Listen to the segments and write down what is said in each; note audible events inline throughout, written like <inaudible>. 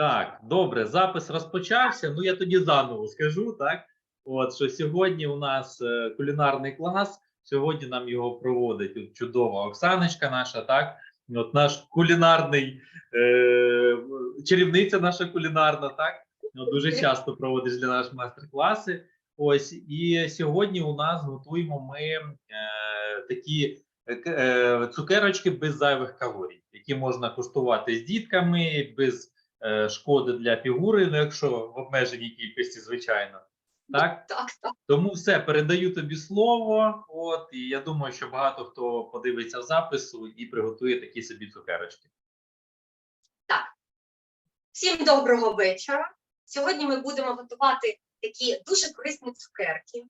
Так, добре, запис розпочався. Ну я тоді заново скажу, так. От що сьогодні у нас е, кулінарний клас. Сьогодні нам його проводить от, чудова Оксаночка наша, так. От наш кулінарний е, чарівниця наша кулінарна, так. От, дуже часто проводиш для нас майстер-класи. Ось і сьогодні у нас готуємо ми е, такі е, е, цукерочки без зайвих калорій, які можна куштувати з дітками, без шкоди для фігури, ну якщо в обмеженій кількості, звичайно. Так, Так, так. тому все, передаю тобі слово. От, і я думаю, що багато хто подивиться запису і приготує такі собі цукерочки. Всім доброго вечора. Сьогодні ми будемо готувати такі дуже корисні цукерки.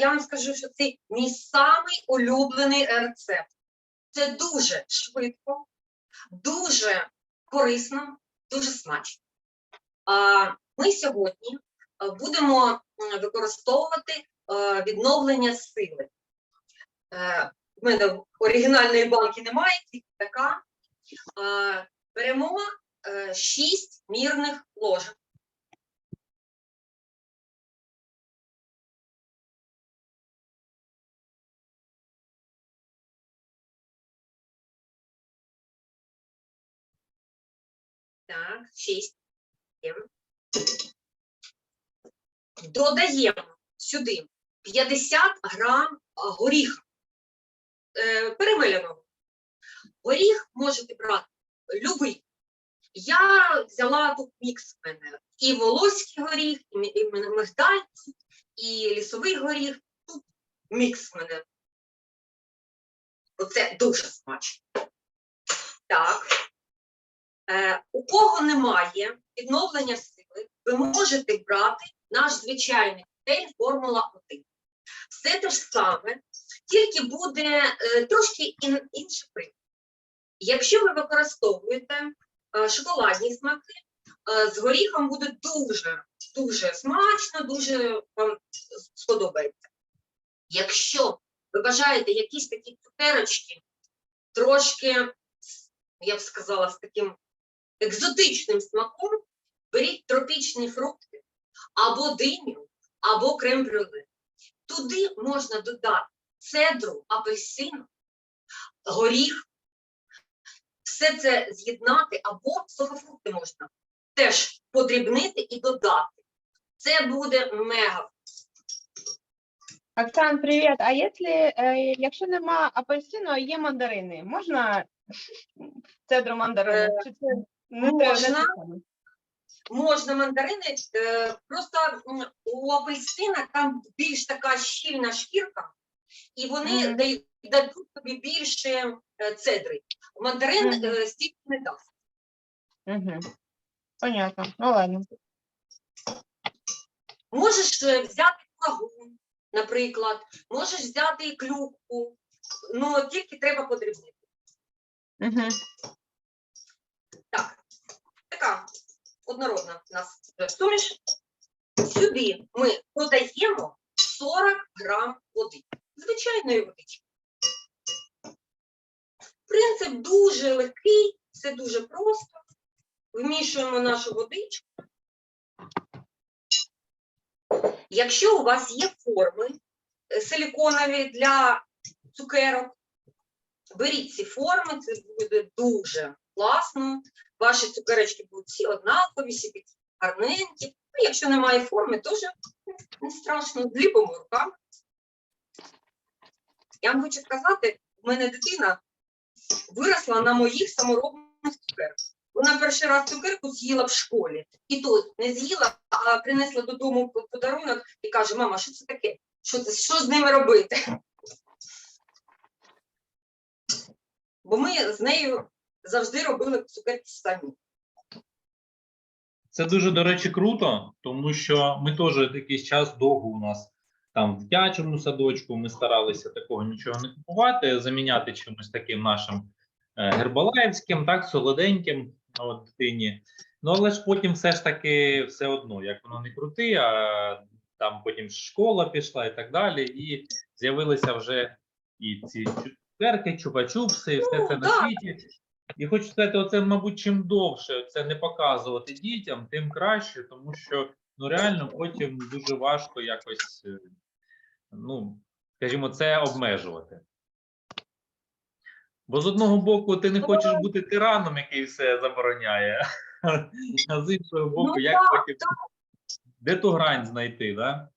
Я вам скажу, що це мій самий улюблений рецепт. Це дуже швидко, дуже корисно, дуже смачно. Ми сьогодні будемо використовувати е, відновлення сили. У мене оригінальної банки немає, тільки така. Е, Беремо 6 мірних ложок. Так, 6. 7. Додаємо сюди 50 грам горіха е, перемеленого. Горіх можете брати любий. Я взяла тут мікс в мене. І волоський горіх, і мигдаль, і лісовий горіх. Тут мікс в мене. Оце дуже смачно. Так. Е, у кого немає відновлення сили, ви можете брати наш звичайний коктейль Формула 1. Все те ж саме, тільки буде е, трошки ін, інший приклад. Якщо ви використовуєте е, шоколадні смаки, з горіхом буде дуже, дуже смачно, дуже вам сподобається. Якщо ви бажаєте якісь такі цукерочки, трошки, я б сказала, з таким екзотичним смаком, беріть тропічні фрукти або диню, або крем-брюле. Туди можна додати цедру, апельсину, горіх, все це з'єднати, або сухофрукти можна теж подрібнити і додати. Це буде мега. Оксан, привіт. А якщо, е, якщо нема апельсину, а є мандарини, можна цедру мандарини? Чи це не можна. Можна мандарини, е, просто м, у апельсина там більш така щільна шкірка, і вони Мгм. дають- дадуть тобі більше е, цедри. Мандарин Мгм. е, стільки не дасть. Угу. Понятно. Ну ладно. Можеш е, взяти лагун, наприклад, можеш взяти і клюкву, ну тільки треба подрібнити. Угу. Так, така однородна у нас суміш. Сюди ми додаємо 40 грам води. Звичайної водички. Принцип дуже легкий, все дуже просто. Вмішуємо нашу водичку. Якщо у вас є форми е, силіконові для цукерок, беріть ці форми, це буде дуже класно. Ваші цукерочки будуть всі однакові, всі такі гарненькі. Ну, якщо немає форми, теж не страшно, зліпимо руками. Я вам хочу сказати, в мене дитина виросла на моїх саморобних цукерках. Вона перший раз цукерку з'їла в школі. І то не з'їла, а принесла додому подарунок і каже: мама, що це таке? Що, це, що з ними робити? Бо ми з нею завжди робили цукерки самі. Це дуже, до речі, круто, тому що ми теж якийсь час довго у нас там в дитячому садочку ми старалися такого нічого не купувати, заміняти чимось таким нашим е, гербалаївським, так, солоденьким от, дитині. Ну, але ж потім все ж таки все одно, як воно не крути, а там потім школа пішла і так далі, і з'явилися вже і ці цукерки, чупа-чупси, і все Ну, це на світі. І хочу сказати, оце, мабуть, чим довше це не показувати дітям, тим краще, тому що ну реально потім дуже важко якось, е, ну, скажімо, це обмежувати. Бо з одного боку, ти не хочеш бути тираном, який все забороняє, <laughs> а з іншого боку, Ну, як так, потім де ту грань знайти, да?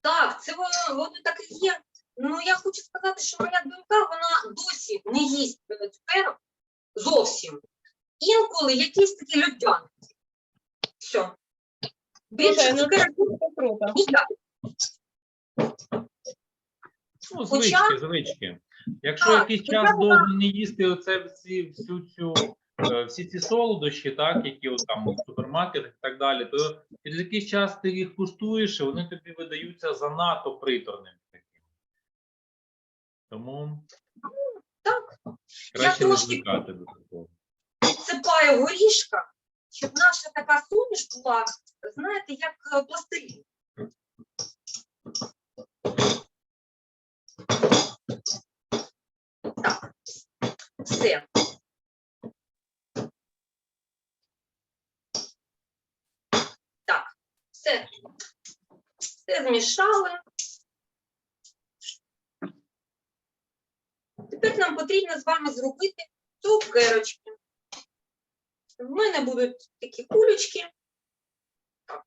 Так, це воно, воно так і є. Ну, я хочу сказати, що моя донька, вона досі не їсть цукерок зовсім. Інколи якісь такі людянки. Все. Більше ну цукерок круто. ніяк. Ну, Хоча- звички, звички. Якщо Так, якийсь хоча час вона- довго не їсти оце всі, всю цю, е, всі ці солодощі, так, які от там в супермаркетах і так далі, то через якийсь час ти їх куштуєш, і вони тобі видаються занадто приторними. Тому Так, краще не трошки- звикати до такого. підсипаю горішка, щоб наша така суміш була, знаєте, як е, пластилін. Так, все. Так, все. Все змішали. Тепер нам потрібно з вами зробити цукерочки. В мене будуть такі кулечки. Так.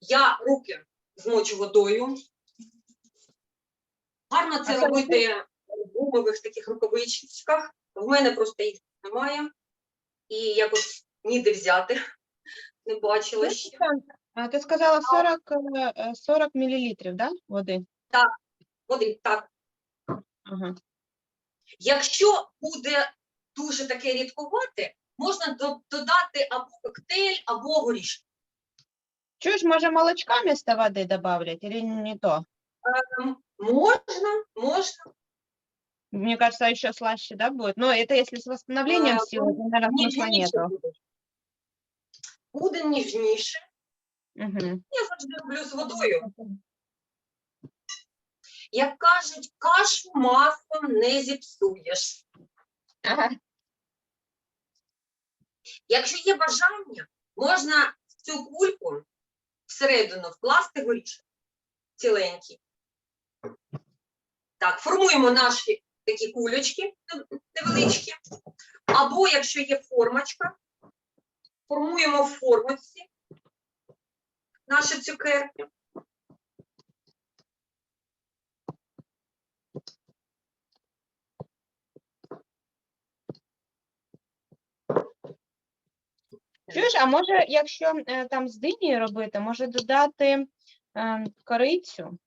Я руки змочу водою. Гарно це це робити в гумових таких рукавичках. В мене просто їх немає. І якось ніде взяти. Не бачила ще. А ти сказала 40, е, е, 40 мл, да? Води? Води, так. Ага. Якщо буде дуже таке рідкувате, можна до- додати або коктейль, або горішки. Чуешь, може молочка вместо воды добавлять или не то? Ем, Можна, можна. Мне кажется, еще слаще, да, будет? Но это если с восстановлением А, сил, то, наверное, смысла Ніжніше нету. буде. Буде ніжніше. Мгм. Я завжди роблю з водою. Як кажуть, кашу маслом не зіпсуєш. Ага. Якщо є бажання, можна в цю кульку всередину вкласти горішок ціленький. Так, формуємо наші такі кулечки невеличкі. Або, якщо є формочка, формуємо в формочці наші цукерки. Чуєш, а може, якщо е, там з дині робити, може додати е, корицю?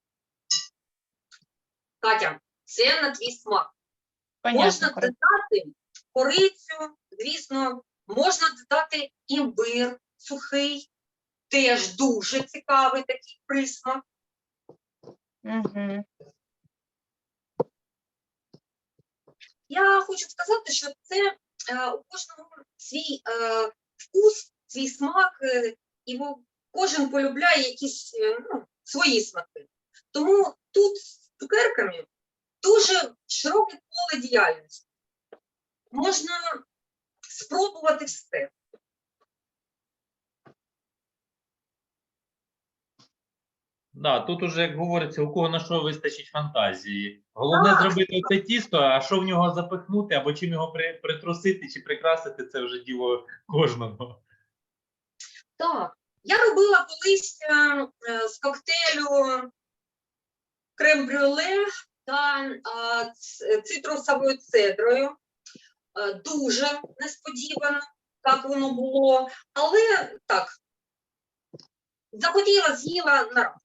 Катя, це на твій смак. Понятно, Можна корицю. додати корицю, звісно, можна додати імбир сухий, теж дуже цікавий такий присмак. Мгм. Я хочу сказати, що це е, у кожного свій е, вкус, свій смак, е, і кожен полюбляє якісь е, ну, свої смаки. Тому тут з цукерками дуже широке поле діяльності. Можна спробувати все. Да, тут уже, як говориться, у кого на що вистачить фантазії. Головне Так. зробити це тісто, а що в нього запихнути, або чим його при, притрусити чи прикрасити, це вже діло кожного. Так, я робила колись е, е, з коктейлю крем-брюле та е, цитрусовою цедрою. Е, Дуже несподівано, як воно було, але так, захотіла, з'їла на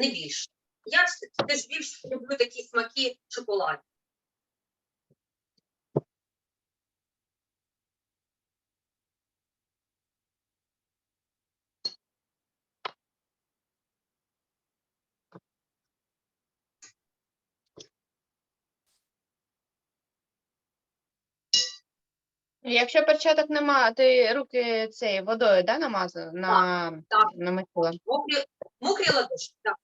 не більше. Я теж більше люблю такі смаки шоколаду. Якщо перчаток нема, ти руки цією водою да, намазала? На, так. намочила? Мокрі, мокрі ладоші, так.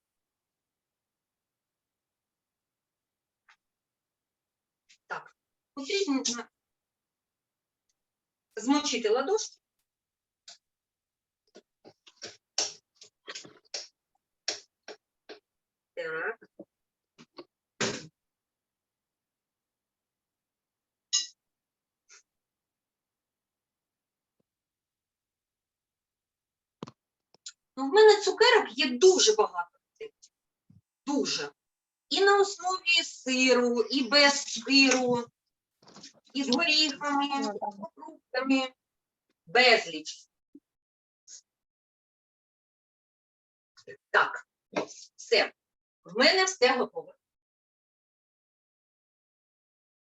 Так, потрібно змочити ладошки. Так. Ну, в мене цукерок є дуже багато. Дуже. І на основі сиру, і без сиру, і з горіхами, з фруктами. Безліч. Так, все. В мене все готове.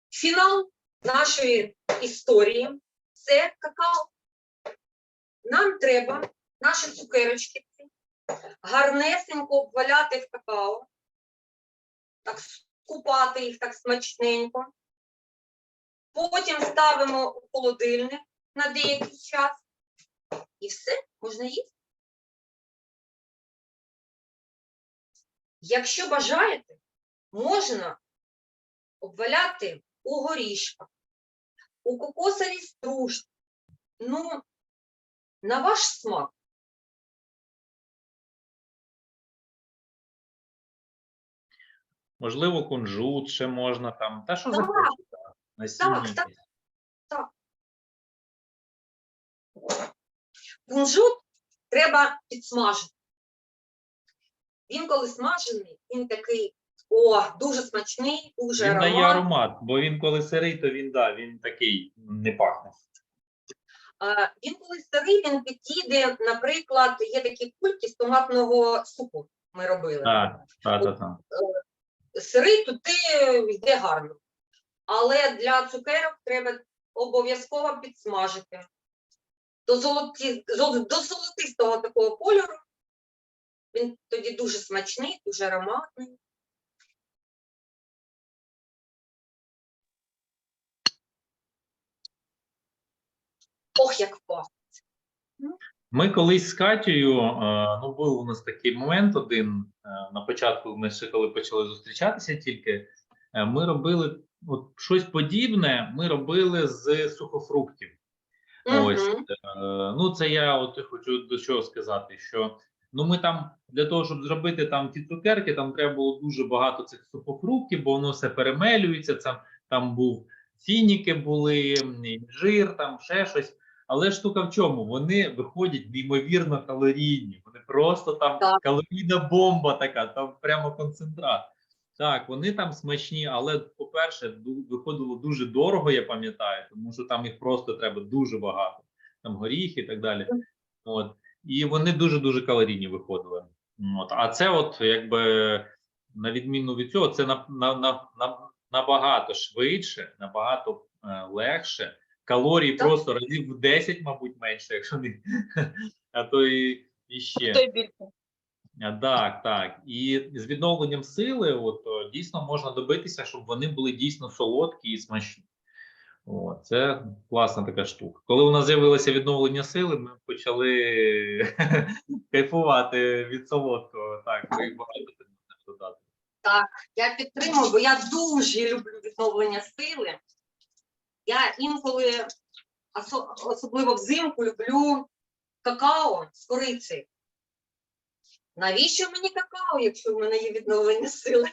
Фінал нашої історії це какао. Нам треба наші цукерочки гарнесенько обваляти в какао, так скупати їх так смачненько. Потім ставимо у холодильник на деякий час. І все, можна їсти. Якщо бажаєте, можна обваляти у горішках, у кокосовій стружці. Ну, на ваш смак. Можливо, кунжут ще можна там. Та що Так, захочете. Насіння так, так. Кунжут треба підсмажити. Він коли смажений, він такий, о, дуже смачний, дуже Він дає аромат. аромат, бо він коли сирий, то він да, він такий не пахне. А, Він коли старий, він підійде, наприклад, є такі кульки з томатного супу ми робили. Так, так, так, так. Сирий туди йде гарно. Але для цукерок треба обов'язково підсмажити. До, золоті, до золотистого такого кольору. Він тоді дуже смачний, дуже ароматний. Ох, як пахне. Ми колись з Катєю, е, ну був у нас такий момент один е, на початку, ми ще коли почали зустрічатися тільки, е, ми робили от щось подібне, ми робили з сухофруктів. Ось, Мгм. е, ну це я от хочу до чого сказати, що ну ми там для того, щоб зробити там ті цукерки, там треба було дуже багато цих сухофруктів, бо воно все перемелюється. Там, там був фініки були, інжир, там ще щось. Але штука в чому? Вони виходять неймовірно калорійні. Вони просто там Так. калорійна бомба така, там прямо концентрат. Так, вони там смачні, але, по-перше, виходило дуже дорого, я пам'ятаю, тому що там їх просто треба дуже багато. Там горіхи і так далі. От. І вони дуже-дуже калорійні виходили. От. А це, от, якби, на відміну від цього, це на, на, на, на, набагато швидше, набагато е, легше. Калорій Так. просто разів в 10, мабуть, менше, якщо не <laughs> а то і, і ще. Хто більше? А, Так, так. І з відновленням сили, от дійсно можна добитися, щоб вони були дійсно солодкі і смачні. О, це класна така штука. Коли у нас з'явилося відновлення сили, ми почали <laughs> кайфувати від солодкого. Так, і багато тут можна додати. Я підтримую, бо я дуже люблю відновлення сили. Я інколи, особливо взимку, люблю какао з корицею. Навіщо мені какао, якщо в мене є відновлення сили?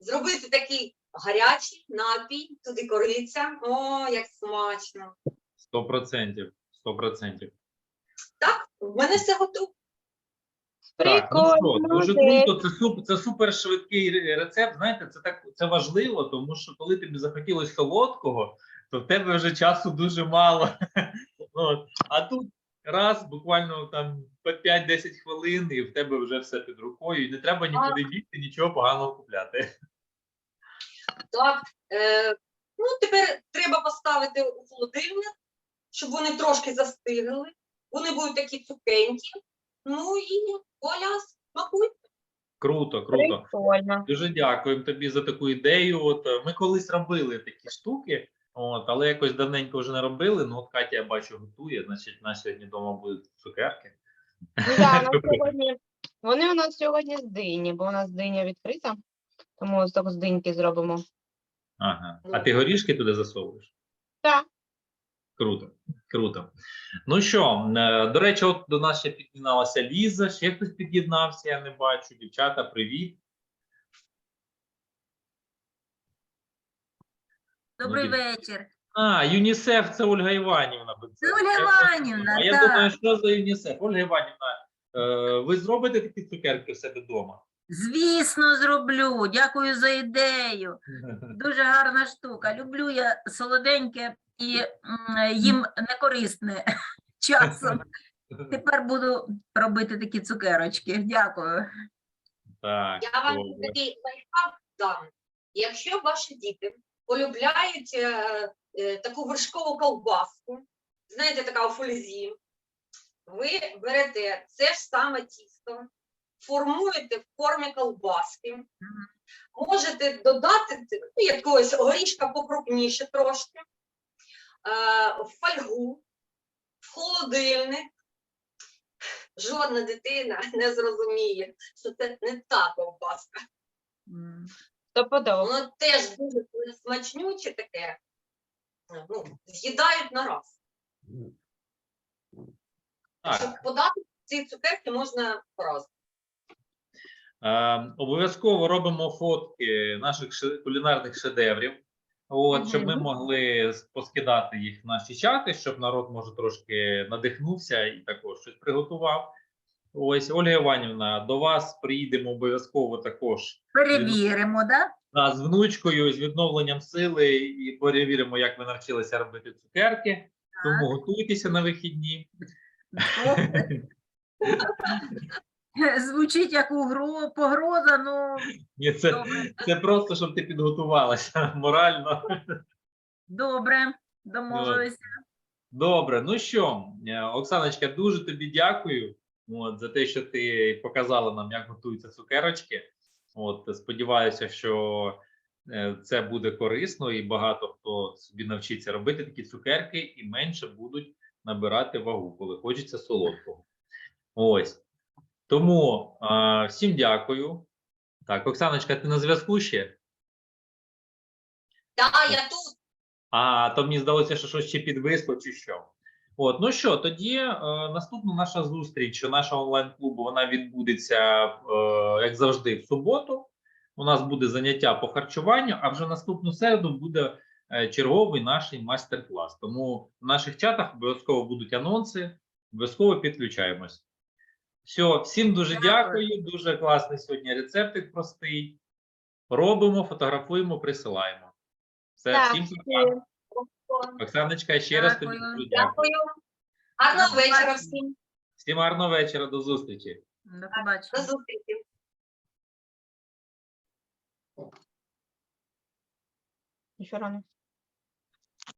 Зробити такий гарячий напій, туди кориця. О, як смачно. Сто процентів. Сто процентів. Так, в мене все готово. Так, ну що, дуже круто. Це суп, це супер швидкий рецепт. Знаєте, це так це важливо, тому що коли тобі захотілось солодкого, то в тебе вже часу дуже мало. <laughs> А тут раз, буквально там по 5-10 хвилин, і в тебе вже все під рукою, і не треба нікуди бігти, нічого поганого купляти. Так, е, ну тепер треба поставити у холодильник, щоб вони трошки застигли. Вони будуть такі цукенькі. Ну і Оля, смакуйте. Круто, круто. Прикольно. Дуже дякуємо тобі за таку ідею. От е, ми колись робили такі штуки, от, але якось давненько вже не робили. Ну, от Катя, я бачу, готує, значить, на сьогодні вдома будуть цукерки. Ну, да, <laughs> у сьогодні, вони у нас сьогодні з дині, бо у нас диня відкрита, тому з диньки зробимо. Ага. А ти горішки туди засовуєш? Так. Круто, круто. Ну що, е, до речі, от до нас ще під'єдналася Ліза, ще хтось під'єднався, я не бачу. Дівчата, привіт. Добрий Ну, вечір. А, ЮНІСЕФ це Ольга Іванівна. Це Ольга Іванівна, А я так. думаю, що за ЮНІСЕФ? Ольга Іванівна, е, ви зробите такі цукерки в себе вдома? Звісно, зроблю. Дякую за ідею. <laughs> Дуже гарна штука. Люблю я солоденьке і м, їм некорисне <laughs> часом. Тепер буду робити такі цукерочки. Дякую. Так, Я вам добре. такий лайфхак дам. Якщо ваші діти полюбляють е, е, таку вершкову ковбаску, знаєте, така у фользі, ви берете це ж саме тісто, формуєте в формі ковбаски, можете додати ну, якогось горішка покрупніше трошки, е, в фольгу, в холодильник. Жодна дитина не зрозуміє, що це не та ковбаска. М. Стопудово. Воно теж дуже смачнюче таке. Ну, з'їдають на раз. Так, Щоб подати ці цукерки можна по-разному. Е, обов'язково робимо фотки наших ше- кулінарних шедеврів, от, щоб ми Мгм. могли с- поскидати їх в наші чати, щоб народ може трошки надихнувся і також щось приготував. Ось Ольга Іванівна, до вас приїдемо обов'язково також Перевіримо, да? да, з внучкою, з відновленням сили і перевіримо, як ви навчилися робити цукерки. Тому готуйтеся на вихідні. <laughs> Звучить як угро, погроза, ну Ні, це, добре. це просто щоб ти підготувалася <laughs> морально. Добре, домовилися. Добре, ну що, Оксаночка, дуже тобі дякую от, за те, що ти показала нам, як готуються цукерочки. От, сподіваюся, що е, це буде корисно і багато хто собі навчиться робити такі цукерки і менше будуть набирати вагу, коли хочеться солодкого. Ось. Тому е, всім дякую. Так, Оксаночка, ти на зв'язку ще? Так, я тут. А, то мені здалося, що щось ще підвисло, чи що. От, ну що, тоді е, наступна наша зустріч нашого онлайн-клубу вона відбудеться, е, як завжди, в суботу. У нас буде заняття по харчуванню, а вже наступну середу буде е, черговий наш майстер-клас. Тому в наших чатах обов'язково будуть анонси, обов'язково підключаємось. Все, всім дуже Дякую. дякую. Дуже класний сьогодні рецептик простий. Робимо, фотографуємо, присилаємо. Все, Так, всім пока. Оксаночка, ще раз тобі Дякую. дуже дякую. Дякую. Гарного вечора всім. Всім гарного вечора, до зустрічі. До побачення. До зустрічі. Еще рано.